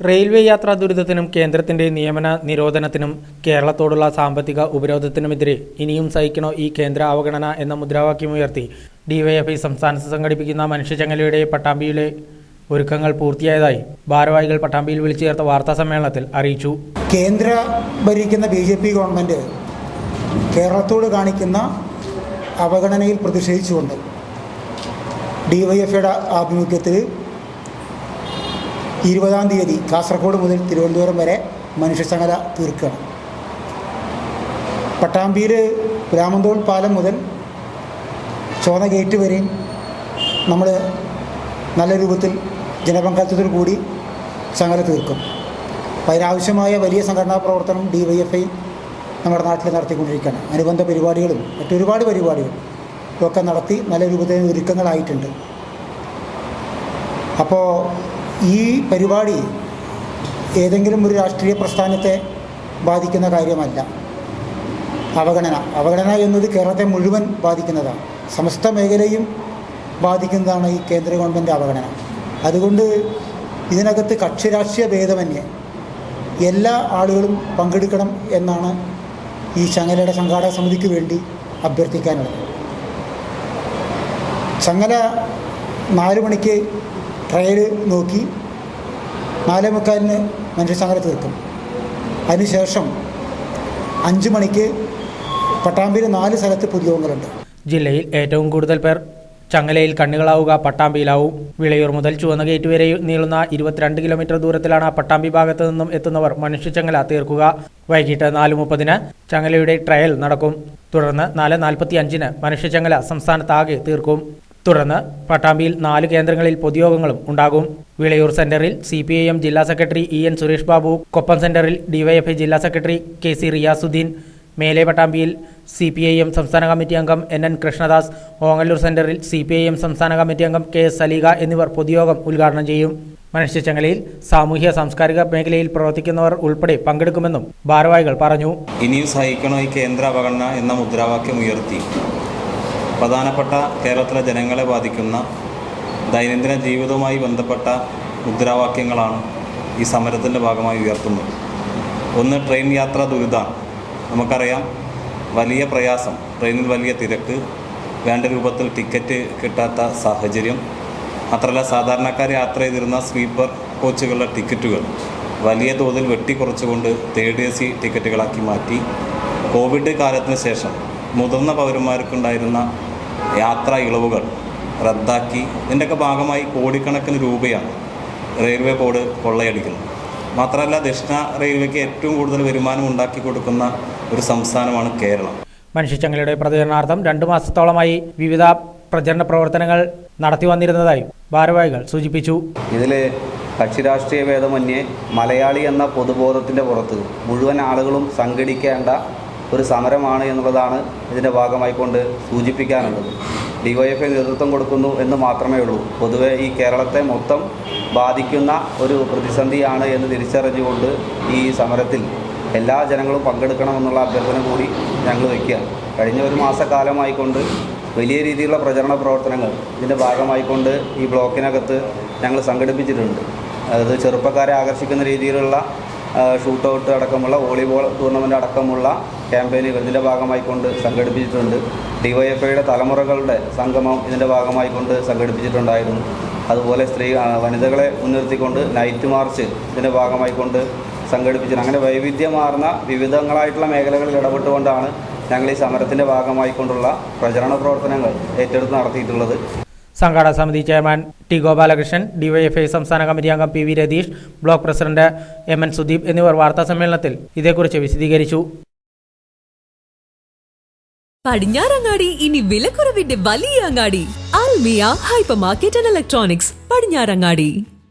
Railway യാത്രാ ദുരിതത്തിനും കേന്ദ്രത്തിന്റെ നിയമന നിരോധനത്തിനും കേരളത്തോടുള്ള സാമ്പത്തിക ഉപരോധത്തിനുമെതിരെ ഇനിയും സഹിക്കണോ ഈ കേന്ദ്ര അവഗണന എന്ന മുദ്രാവാക്യമുയർത്തി ഡിവൈഎഫ്ഐ സംസ്ഥാനത്ത് സംഘടിപ്പിക്കുന്ന മനുഷ്യചങ്ങലയുടെ പട്ടാമ്പിയിലെ ഒരുക്കങ്ങൾ പൂർത്തിയായതായി ഭാരവാഹികൾ പട്ടാമ്പിയിൽ വിളിച്ചു ചേർത്ത വാർത്താ സമ്മേളനത്തിൽ അറിയിച്ചു. കേന്ദ്ര ഭരിക്കുന്ന ബി ജെ പി ഗവൺമെന്റ് കേരളത്തോട് കാണിക്കുന്ന അവഗണനയിൽ പ്രതിഷേധിച്ചുകൊണ്ട് ഡിവൈഎഫ്ഐയുടെ ആഭിമുഖ്യത്തിൽ ഇരുപതാം തീയതി കാസർഗോഡ് മുതൽ തിരുവനന്തപുരം വരെ മനുഷ്യസംഗത തീർക്കുകയാണ്. പട്ടാമ്പിയിൽ രാമന്തോൾ പാലം മുതൽ ചോന ഗേറ്റ് വരെയും നമ്മൾ നല്ല രൂപത്തിൽ ജനപങ്കാളിത്തത്തിൽ കൂടി സംഘടന തീർക്കും. അപ്പോൾ അതിനാവശ്യമായ വലിയ സംഘടനാ പ്രവർത്തനം ഡി വൈ എഫ് ഐ നമ്മുടെ നാട്ടിൽ നടത്തിക്കൊണ്ടിരിക്കുകയാണ്. അനുബന്ധ പരിപാടികളും മറ്റൊരുപാട് പരിപാടികളും ഒക്കെ നടത്തി നല്ല രൂപത്തിൽ ഒരുക്കങ്ങളായിട്ടുണ്ട്. അപ്പോൾ ഈ പരിപാടി ഏതെങ്കിലും ഒരു രാഷ്ട്രീയ പ്രസ്ഥാനത്തെ ബാധിക്കുന്ന കാര്യമല്ല. അവഗണന. അവഗണന എന്നത് കേരളത്തെ മുഴുവൻ ബാധിക്കുന്നതാണ്. സമസ്ത മേഖലയും ബാധിക്കുന്നതാണ് ഈ കേന്ദ്ര ഗവൺമെന്റ് അവഗണന. അതുകൊണ്ട് ഇതിനകത്ത് കക്ഷി രാഷ്ട്രീയ ഭേദമന്യേ എല്ലാ ആളുകളും പങ്കെടുക്കണം എന്നാണ് ഈ ചങ്ങലയുടെ സംഘാടക സമിതിക്ക് വേണ്ടി അഭ്യർത്ഥിക്കാനുള്ളത്. ചങ്ങല നാല് മണിക്ക് ട്രയൽ നോക്കി നാലേ മുക്കാലിന് തീർക്കും അതിനുശേഷം അഞ്ച് മണിക്ക് പട്ടാമ്പിയിൽ നാല് സ്ഥലത്ത് പൊതുയോഗങ്ങളുണ്ട്. ജില്ലയിൽ ഏറ്റവും കൂടുതൽ പേർ ചങ്ങലയിൽ കണ്ണുകളാവുക പട്ടാമ്പിയിലാവും. വിളയൂർ മുതൽ ചുവന്ന ഗേറ്റ് വരെ നീളുന്ന ഇരുപത്തിരണ്ട് കിലോമീറ്റർ ദൂരത്തിലാണ് പട്ടാമ്പി ഭാഗത്തു നിന്നും എത്തുന്നവർ മനുഷ്യച്ചങ്ങല തീർക്കുക. വൈകിട്ട് നാല് മുപ്പതിന് ചങ്ങലയുടെ ട്രയൽ നടക്കും. തുടർന്ന് നാല് നാൽപ്പത്തി അഞ്ചിന് മനുഷ്യച്ചങ്ങല സംസ്ഥാനത്താകെ തീർക്കും. തുടർന്ന് പട്ടാമ്പിയിൽ നാല് കേന്ദ്രങ്ങളിൽ പൊതുയോഗങ്ങളും ഉണ്ടാകും. വിളയൂർ സെന്ററിൽ സി പി ഐ എം ജില്ലാ secretary E N Suresh Babu Koppam സെന്ററിൽ ഡിവൈഎഫ്ഐ ജില്ലാ സെക്രട്ടറി കെ സി റിയാസുദ്ദീൻ മേലെ പട്ടാമ്പിയിൽ സി പി ഐ എം സംസ്ഥാന കമ്മിറ്റി അംഗം എൻ എൻ കൃഷ്ണദാസ് ഓങ്ങല്ലൂർ സെന്ററിൽ സി പി ഐ എം സംസ്ഥാന കമ്മിറ്റി അംഗം കെ എസ് സലീഗ എന്നിവർ പൊതുയോഗം ഉദ്ഘാടനം ചെയ്യും. മനുഷ്യച്ചങ്ങലയിൽ സാമൂഹ്യ സാംസ്കാരിക മേഖലയിൽ പ്രവർത്തിക്കുന്നവർ ഉൾപ്പെടെ പങ്കെടുക്കുമെന്നും ഭാരവാഹികൾ പറഞ്ഞു. ഇനിയും സഹിക്കണോ ഈ കേന്ദ്ര അവഗണന എന്ന മുദ്രാവാക്യം ഉയർത്തി? പ്രധാനപ്പെട്ട കേരളത്തിലെ ജനങ്ങളെ ബാധിക്കുന്ന ദൈനംദിന ജീവിതവുമായി ബന്ധപ്പെട്ട മുദ്രാവാക്യങ്ങളാണ് ഈ സമരത്തിന്റെ ഭാഗമായി ഉയർത്തുന്നത്. ഒന്ന് ട്രെയിൻ യാത്ര ദുരിതമാണ്. നമുക്കറിയാം വലിയ പ്രയാസം ട്രെയിനിൽ വലിയ തിരക്ക് വേണ്ട രൂപത്തിൽ ടിക്കറ്റ് കിട്ടാത്ത സാഹചര്യം മാത്രമല്ല സാധാരണക്കാർ യാത്ര ചെയ്തിരുന്ന സ്ലീപ്പർ കോച്ചുകളുടെ ടിക്കറ്റുകൾ വലിയ തോതിൽ വെട്ടിക്കുറച്ചുകൊണ്ട് തേർഡ് എ സി ടിക്കറ്റുകളാക്കി മാറ്റി. കോവിഡ് കാലത്തിന് ശേഷം മുതിർന്ന പൗരന്മാർക്കുണ്ടായിരുന്ന യാത്രാ ഇളവുകൾ റദ്ദാക്കി. ഇതിന്റെയൊക്കെ ഭാഗമായി കോടിക്കണക്കിന് രൂപയാണ് റെയിൽവേ ബോർഡ് കൊള്ളയടിക്കുന്നത്. മാത്രമല്ല ദക്ഷിണ റെയിൽവേക്ക് ഏറ്റവും കൂടുതൽ വരുമാനം ഉണ്ടാക്കി കൊടുക്കുന്ന ഒരു സംസ്ഥാനമാണ് കേരളം. മനുഷ്യച്ചങ്ങലയുടെ പ്രചരണാർത്ഥം രണ്ടു മാസത്തോളമായി വിവിധ പ്രചരണ പ്രവർത്തനങ്ങൾ നടത്തി വന്നിരുന്നതായി ഭാരവാഹികൾ സൂചിപ്പിച്ചു. ഇതിൽ കക്ഷി രാഷ്ട്രീയ ഭേദമന്യേ മലയാളി എന്ന പൊതുബോധത്തിന്റെ പുറത്ത് മുഴുവൻ ആളുകളും സംഘടിക്കേണ്ട ഒരു സമരമാണ് എന്നുള്ളതാണ് ഇതിന്റെ ഭാഗമായിക്കൊണ്ട് സൂചിപ്പിക്കാനുള്ളത്. ഡി വൈഎഫ് ഐ നേതൃത്വം കൊടുക്കുന്നു എന്ന് മാത്രമേ ഉള്ളൂ. പൊതുവേ ഈ കേരളത്തെ മൊത്തം ബാധിക്കുന്ന ഒരു പ്രതിസന്ധിയാണ് എന്ന് തിരിച്ചറിഞ്ഞുകൊണ്ട് ഈ സമരത്തിൽ എല്ലാ ജനങ്ങളും പങ്കെടുക്കണമെന്നുള്ള അഭ്യർത്ഥന കൂടി ഞങ്ങൾ വയ്ക്കുകയാണ്. കഴിഞ്ഞ ഒരു മാസക്കാലമായിക്കൊണ്ട് വലിയ രീതിയിലുള്ള പ്രചരണ പ്രവർത്തനങ്ങൾ ഇതിന്റെ ഭാഗമായിക്കൊണ്ട് ഈ ബ്ലോക്കിനകത്ത് ഞങ്ങൾ സംഘടിപ്പിച്ചിട്ടുണ്ട്. അതായത് ചെറുപ്പക്കാരെ ആകർഷിക്കുന്ന രീതിയിലുള്ള ഷൂട്ടൗട്ട് അടക്കമുള്ള വോളിബോൾ ടൂർണമെന്റ് അടക്കമുള്ള ക്യാമ്പയിനുകൾ ഇതിന്റെ ഭാഗമായിക്കൊണ്ട് സംഘടിപ്പിച്ചിട്ടുണ്ട്. ഡിവൈഎഫ്ഐയുടെ തലമുറകളുടെ സംഗമം ഇതിന്റെ ഭാഗമായിക്കൊണ്ട് സംഘടിപ്പിച്ചിട്ടുണ്ടായിരുന്നു. അതുപോലെ സ്ത്രീ വനിതകളെ മുൻനിർത്തിക്കൊണ്ട് നൈറ്റ് മാർച്ച് ഇതിന്റെ ഭാഗമായിക്കൊണ്ട് സംഘടിപ്പിച്ചിട്ടുണ്ട്. അങ്ങനെ വൈവിധ്യമാർന്ന വിവിധങ്ങളായിട്ടുള്ള മേഖലകളിൽ ഇടപെട്ടുകൊണ്ടാണ് ഞങ്ങൾ ഈ സമരത്തിന്റെ ഭാഗമായിക്കൊണ്ടുള്ള പ്രചരണ പ്രവർത്തനങ്ങൾ ഏറ്റെടുത്ത് നടത്തിയിട്ടുള്ളത്. സംഘാടക സമിതി ചെയർമാൻ ടി ഗോപാലകൃഷ്ണൻ ഡിവൈഎഫ്ഐ സംസ്ഥാന കമ്മിറ്റി അംഗം P V Ratheesh block president M N Sudeep എന്നിവർ വാർത്താ സമ്മേളനത്തിൽ ഇതേക്കുറിച്ച് വിശദീകരിച്ചു. പടിഞ്ഞാറങ്ങാടി ഇനി വിലക്കുറവിന്റെ വലിയ അങ്ങാടി. Almiya hyper market and electronics Padinjarangadi.